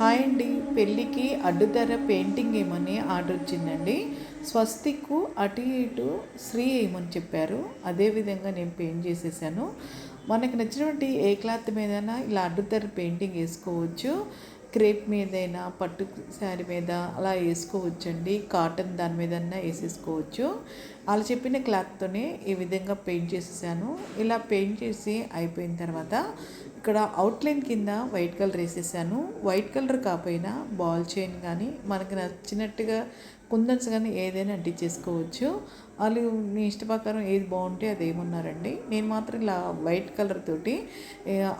Hi అండి. పెళ్ళికి అడ్డుతెర painting ఏమని ఆర్డర్ వచ్చిందండి. స్వస్తికు అటు ఇటు శ్రీ ఏమని చెప్పారు. అదేవిధంగా నేను పెయింట్ చేసేసాను. మనకు నచ్చినటువంటి ఏ క్లాత్ మీదైనా ఇలా అడ్డుతెర పెయింటింగ్ వేసుకోవచ్చు. క్రేప్ మీదైనా పట్టు శారీ మీద అలా వేసుకోవచ్చండి. కాటన్ దాని మీదన్నా వేసేసుకోవచ్చు. వాళ్ళు చెప్పిన క్లాత్తోనే ఈ విధంగా పెయింట్ చేసేసాను. ఇలా పెయింట్ చేసి అయిపోయిన తర్వాత ఇక్కడ అవుట్లైన్ కింద వైట్ కలర్ వేసేసాను. వైట్ కలర్ కాకపోయినా బాల్ చైన్ కానీ మనకి నచ్చినట్టుగా కుందన్స్ కానీ ఏదైనా అంటించేసుకోవచ్చు వాళ్ళు మీ ఇష్ట ప్రకారం ఏది బాగుంటే అది ఏమన్నారండి? నేను మాత్రం ఇలా వైట్ కలర్ తోటి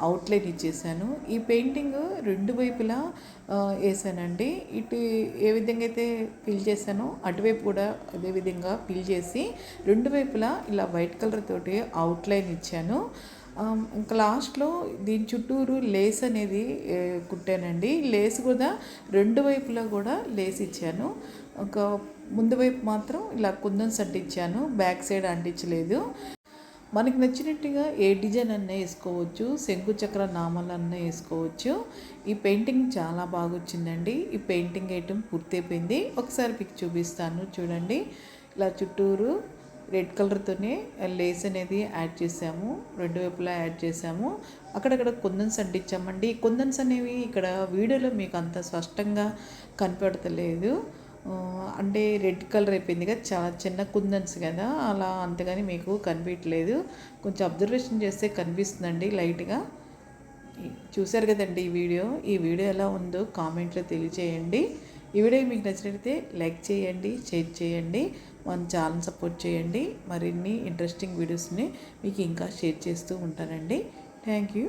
అవుట్లైన్ ఇచ్చేసాను. ఈ పెయింటింగ్ రెండు వైపులా వేసానండి. ఇటు ఏ విధంగా అయితే ఫిల్ చేశానో అటువైపు కూడా అదే విధంగా ఫిల్ చేసి రెండు వైపులా ఇలా వైట్ కలర్ తోటి అవుట్లైన్ ఇచ్చాను. ఇంకా లాస్ట్లో దీని చుట్టూరు లేస్ అనేది కుట్టానండి. లేస్ కూడా రెండు వైపులా కూడా లేస్ ఇచ్చాను. ఒక ముందు వైపు మాత్రం ఇలా కుందన్ సట్టించాను బ్యాక్ సైడ్ అంటించలేదు. మనకి నచ్చినట్టుగా ఏ డిజైన్ అన్న వేసుకోవచ్చు. శంకు చక్ర నామాలు వేసుకోవచ్చు. ఈ పెయింటింగ్ చాలా బాగా వచ్చిందండి. ఈ పెయింటింగ్ ఐటమ్ పూర్తయిపోయింది. ఒకసారి పిక్ చూపిస్తాను. చూడండి. ఇలా చుట్టూరు రెడ్ కలర్తోనే లేస్ అనేది యాడ్ చేసాము. రెండు వైపులా యాడ్ చేసాము. అక్కడక్కడ కుందన్స్ అంటించామండి. ఈ కుందన్స్ అనేవి ఇక్కడ వీడియోలో మీకు అంత స్పష్టంగా కనపడతలేదు. అంటే రెడ్ కలర్ అయిపోయింది కదా చాలా చిన్న కుందన్స్ కదా అలా అంతగాని మీకు కనిపించట్లేదు. కొంచెం అబ్జర్వేషన్ చేస్తే కనిపిస్తుందండి లైట్గా. చూశారు కదండి ఈ వీడియో. ఈ వీడియో ఎలా ఉందో కామెంట్లో తెలియచేయండి. ఈ వీడియో మీకు నచ్చినట్లయితే లైక్ చేయండి షేర్ చేయండి మన ఛానల్ సపోర్ట్ చేయండి. మరిన్ని ఇంట్రెస్టింగ్ వీడియోస్ని మీకు ఇంకా షేర్ చేస్తూ ఉంటానండి. Thank you.